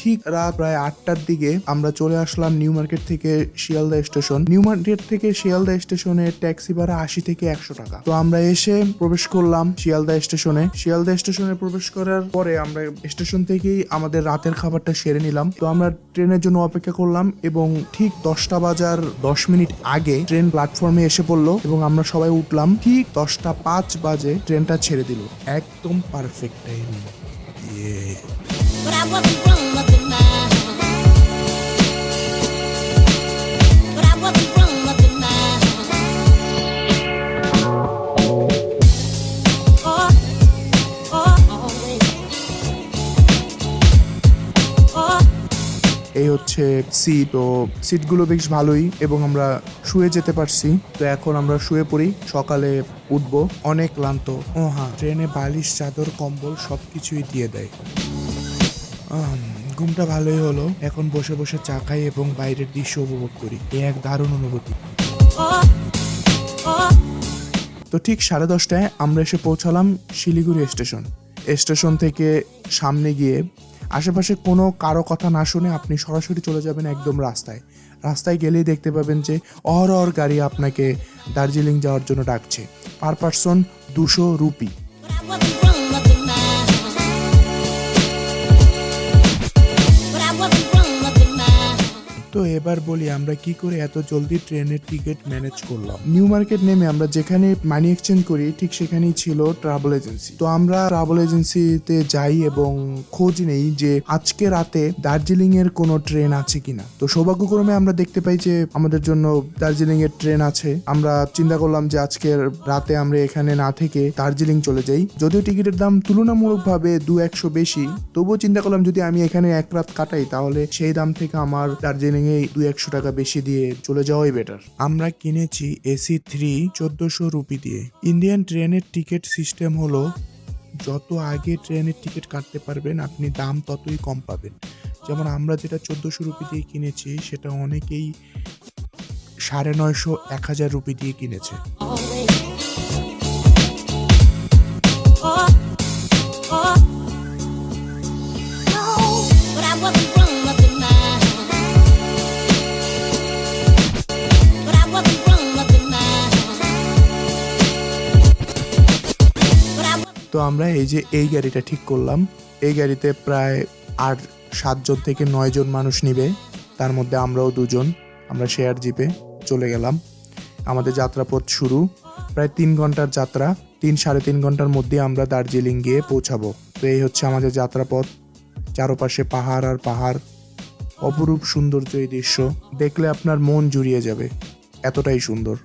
ঠিক রাত প্রায় আটটার দিকে আমরা চলে আসলাম নিউ মার্কেট থেকে শিয়ালদা স্টেশন। নিউ মার্কেট থেকে শিয়ালদা স্টেশনে ট্যাক্সি ভাড়া আশি থেকে একশো টাকা। তো আমরা এসে প্রবেশ করলাম শিয়ালদা স্টেশনে। শিয়ালদা স্টেশনে প্রবেশ করার পরে আমরা স্টেশন থেকেই আমাদের রাতের খাবারটা সেরে নিলাম। তো আমরা ট্রেনের জন্য অপেক্ষা করলাম এবং ঠিক দশটা বাজার দশ মিনিট আগে ট্রেন প্ল্যাটফর্মে এসে পড়ল এবং আমরা সবাই উঠলাম। ঠিক দশটা পাঁচ বাজে ট্রেনটা ছেড়ে দিল। একদম পারফেক্ট টাইম। এই হচ্ছে সিট তো সিটগুলো বেশ ভালোই এবং আমরা শুয়ে যেতে পারছি। তো এখন আমরা শুয়ে পড়ি, সকালে উঠবো, অনেক ক্লান্ত। ও হ্যাঁ ট্রেনে বালিশ, চাদর, কম্বল সব কিছুই দিয়ে দেয়। ঘুমটা ভালোই হলো। এখন বসে বসে চা খাই এবং বাইরের দৃশ্য উপভোগ করি। এ এক দারুণ অনুভূতি। তো ঠিক সাড়ে দশটায় আমরা এসে পৌঁছালাম শিলিগুড়ি স্টেশন। স্টেশন থেকে সামনে গিয়ে আশেপাশে কোনো কারও কথা না শুনে আপনি সরাসরি চলে যাবেন একদম রাস্তায়। রাস্তায় গেলেই দেখতে পাবেন যে অহরহ গাড়ি আপনাকে দার্জিলিং যাওয়ার জন্য ডাকছে। পার পার্সন দুশো রুপি। তো এবার বলি আমরা কি করে এত জলদি ট্রেনের টিকিট ম্যানেজ করলাম। নিউ মার্কেট নেমে আমরা যেখানে মানি এক্সচেঞ্জ করি, ঠিক সেখানেই ছিল ট্রাভেল এজেন্সি। তো আমরা ট্রাভেল এজেন্সিতে যাই এবং খোঁজ নেই যে আজকে রাতে দার্জিলিং এর কোনো ট্রেন আছে কিনা। তো সৌভাগ্যক্রমে আমরা দেখতে পাই যে আমাদের জন্য দার্জিলিং এর ট্রেন আছে। আমরা চিন্তা করলাম যে আজকের রাতে আমরা এখানে না থেকে দার্জিলিং চলে যাই। যদিও টিকিটের দাম তুলনামূলকভাবে দু একশো বেশি, তবুও চিন্তা করলাম যদি আমি এখানে এক রাত কাটাই, তাহলে সেই দাম থেকে আমার দার্জিলিং এ দু একশো টাকা বেশি দিয়ে চলে যাওয়াই বেটার আমরা কিনেছি এসি থ্রি চোদ্দশো রুপি দিয়ে। ইন্ডিয়ান ট্রেনের টিকিট সিস্টেম হলো, যত আগে ট্রেনের টিকিট কাটতে পারবেন, আপনি দাম ততই কম পাবেন। যেমন আমরা যেটা চোদ্দোশো রুপি দিয়ে কিনেছি, সেটা অনেকেই সাড়ে নয়শো, এক হাজার রুপি দিয়ে কিনেছে। তো আমরা এই যে এই গাড়িটা ঠিক করলাম। এই গাড়িতে প্রায় আট সাতজন থেকে নয় জন মানুষ নিবে। তার মধ্যে আমরাও দুজন, আমরা শেয়ার জিপে চলে গেলাম। আমাদের যাত্রাপথ শুরু। প্রায় তিন ঘণ্টার যাত্রা, তিন, সাড়ে তিন ঘণ্টার মধ্যে আমরা দার্জিলিং গিয়ে পৌঁছাবো। তো এই হচ্ছে আমাদের যাত্রাপথ। চারপাশে পাহাড় আর পাহাড়। অপরূপ সৌন্দর্য এই দৃশ্য। দেখলে আপনার মন জুড়িয়ে যাবে। এতটাই সুন্দর।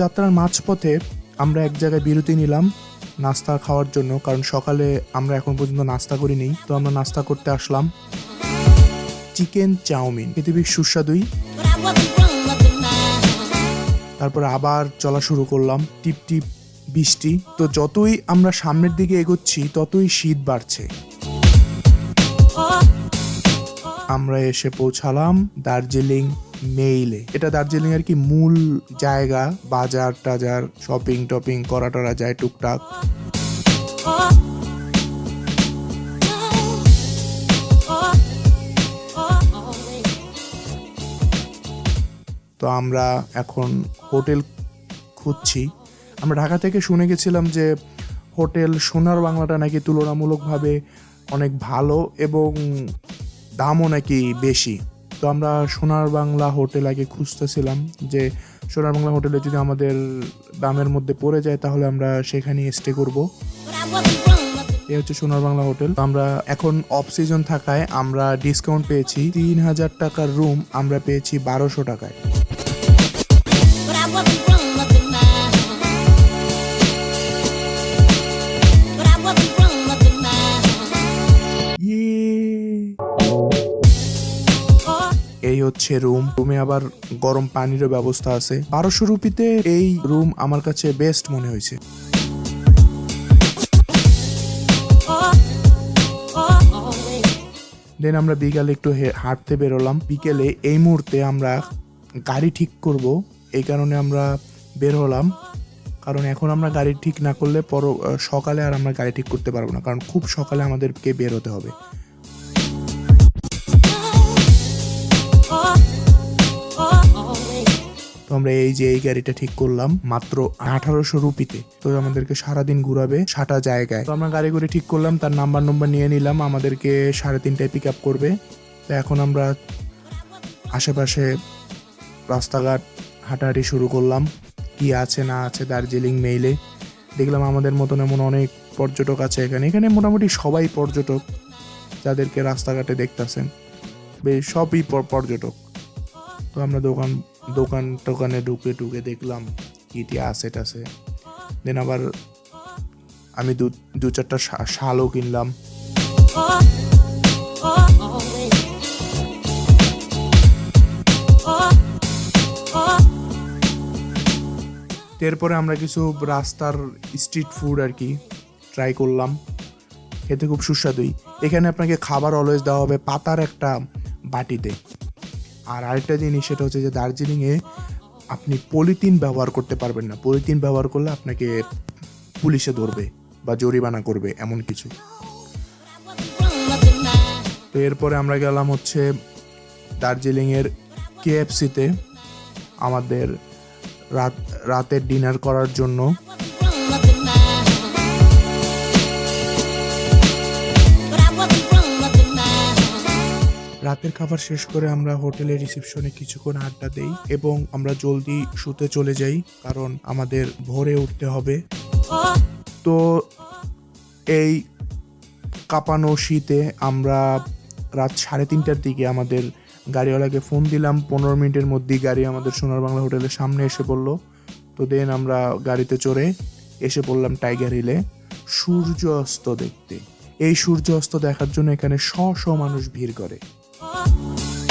যাত্রার মাঝপথে আমরা এক জায়গায় বিরতি নিলাম নাস্তা খাওয়ার জন্য, কারণ সকালে আমরা এখন পর্যন্ত নাস্তা করিনি, তো আমরা নাস্তা করতে আসলাম। চিকেন চাউমিন, পৃথিবীর সুস্বাদুই. তারপর আবার চলা শুরু করলাম, টিপ টিপ বৃষ্টি। তো যতই আমরা সামনের দিকে এগোচ্ছি, ততই শীত বাড়ছে। আমরা এসে পৌঁছালাম দার্জিলিং। মেইলে এটা দার্জিলিং এর কি মূল জায়গা? বাজার টাজার শপিং টপিং করা টরা যায় টুকটাক. তো আমরা এখন হোটেল খুঁজছি। আমরা ঢাকা থেকে শুনে গেছিলাম যে হোটেল সোনার বাংলাটা নাকি তুলনামূলকভাবে অনেক ভালো এবং দামও নাকি বেশি। তো আমরা সোনার বাংলা হোটেল আগে খুঁজতেছিলাম যে সোনার বাংলা হোটেলে যদি আমাদের দামের মধ্যে পড়ে যায়, তাহলে আমরা সেখানে স্টে করব. এই হচ্ছে সোনার বাংলা হোটেল। আমরা এখন অফ সিজন থাকায় আমরা ডিসকাউন্ট পেয়েছি। তিন হাজার টাকার রুম আমরা পেয়েছি বারোশো টাকায়। হচ্ছে রুম রুমে আবার গরম পানিরও ব্যবস্থা আছে। বারোশো রুপিতে এই রুম আমার কাছে বেস্ট মনে হয়েছে। দেন আমরা বিকালে একটু হাঁটতে বেরোলাম। বিকেলে এই মুহূর্তে আমরা গাড়ি ঠিক করব। এই কারণে আমরা বের হলাম। কারণ এখন আমরা গাড়ি ঠিক না করলে পর সকালে আর আমরা গাড়ি ঠিক করতে পারব না। কারণ খুব সকালে আমাদেরকে বের হতে হবে। আমরা এই যে এই গাড়িটা ঠিক করলাম মাত্র আঠারোশো রুপিতে। তো আমাদেরকে সারাদিন ঘুরাবে সাটা জায়গায়। তো আমরা গাড়ি করে ঠিক করলাম, তার নাম্বার নম্বর নিয়ে নিলাম, আমাদেরকে সাড়ে তিনটায় পিক আপ করবে। তো এখন আমরা আশেপাশে রাস্তাঘাট হাঁটাহাঁটি শুরু করলাম। কি আছে না আছে দার্জিলিং মেইলে দেখলাম আমাদের মতন এমন অনেক পর্যটক আছে এখানে। এখানে মোটামুটি সবাই পর্যটক যাদেরকে রাস্তাঘাটে দেখতাছেন। বেশ সবই পর্যটক। তো আমরা দোকান দোকান টোকানে ঢুকে ঢুকে দেখলাম কি টি আছে টাছে। দেন আবার আমি দু দু চারটা শালও কিনলাম। এরপরে আমরা কিছু রাস্তার স্ট্রিট ফুড আর কি ট্রাই করলাম। খেতে খুব সুস্বাদুই এখানে আপনাকে খাবার অলওয়েজ দেওয়া হবে পাতার একটা বাটিতে। আর আরেকটা জিনিস, সেটা হচ্ছে যে দার্জিলিংয়ে আপনি পলিথিন ব্যবহার করতে পারবেন না। পলিথিন ব্যবহার করলে আপনাকে পুলিশে ধরবে বা জরিমানা করবে, এমন কিছু। তো এরপরে আমরা গেলাম হচ্ছে দার্জিলিংয়ের কেএফসিতে আমাদের রাত, রাতের ডিনার করার জন্য। রাতের খাবার শেষ করে আমরা হোটেলের রিসেপশনে কিছুক্ষণ আড্ডা দেই এবং আমরা জলদি শুতে চলে যাই, কারণ আমাদের ভোরে উঠতে হবে। তো এই কাঁপানো শীতে আমরা রাত সাড়ে তিনটার দিকে আমাদের গাড়িওয়ালাকে ফোন দিলাম। পনেরো মিনিটের মধ্যেই গাড়ি আমাদের সোনার বাংলা হোটেলের সামনে এসে পড়ল। তো দেন আমরা গাড়িতে চড়ে এসে পড়লাম টাইগার হিলে। সূর্য অস্ত দেখতে। এই সূর্য অস্ত দেখার জন্য এখানে শ শ মানুষ ভিড় করে। heart.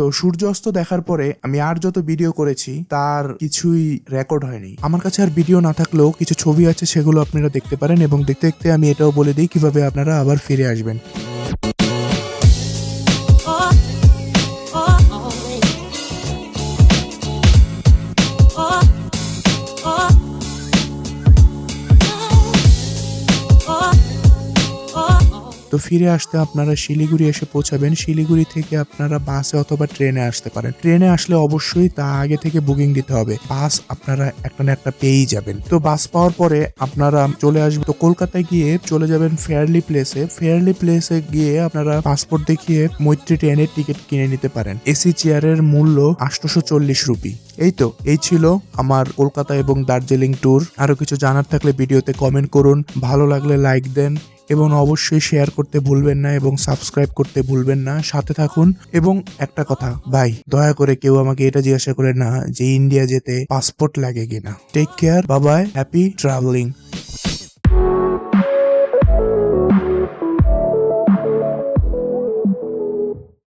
তো সূর্যাস্ত দেখার পরে আমি আর যত ভিডিও করেছি, তার কিছুই রেকর্ড হয়নি। আমার কাছে আর ভিডিও না থাকলেও কিছু ছবি আছে, সেগুলো আপনারা দেখতে পারেন এবং দেখতে দেখতে আমি এটাও বলে দিই, কীভাবে আপনারা আবার ফিরে আসবেন। তো ফিরে আসতে আপনারা শিলিগুড়ি এসে পৌঁছাবেন। শিলিগুড়ি থেকে আপনারা বাসে অথবা ট্রেনে আসতে পারেন। ট্রেনে আসলে অবশ্যই তা আগে থেকে বুকিং দিতে হবে। বাস আপনারা একটা না একটা পেয়েই যাবেন। তো বাস পাওয়ার পরে আপনারা চলে আসবেন। তো কলকাতায় গিয়ে চলে যাবেন ফেয়ারলি প্লেসে। ফেয়ারলি প্লেসে গিয়ে আপনারা পাসপোর্ট দেখিয়ে মৈত্রী ট্রেনের টিকিট কিনে নিতে পারেন। এসি চেয়ারের মূল্য আটশোশো চল্লিশ রুপি। এই তো, এই ছিল আমার কলকাতা এবং দার্জিলিং ট্যুর আরও কিছু জানার থাকলে ভিডিওতে কমেন্ট করুন। ভালো লাগলে লাইক দেন। এবং অবশ্যই শেয়ার করতে ভুলবেন না এবং সাবস্ক্রাইব করতে ভুলবেন না। সাথে থাকুন এবং একটা কথা, ভাই, দয়া করে কেউ আমাকে এটা জিজ্ঞাসা করে না যে ইন্ডিয়া যেতে পাসপোর্ট লাগে কিনা। Take care Babai happy travelling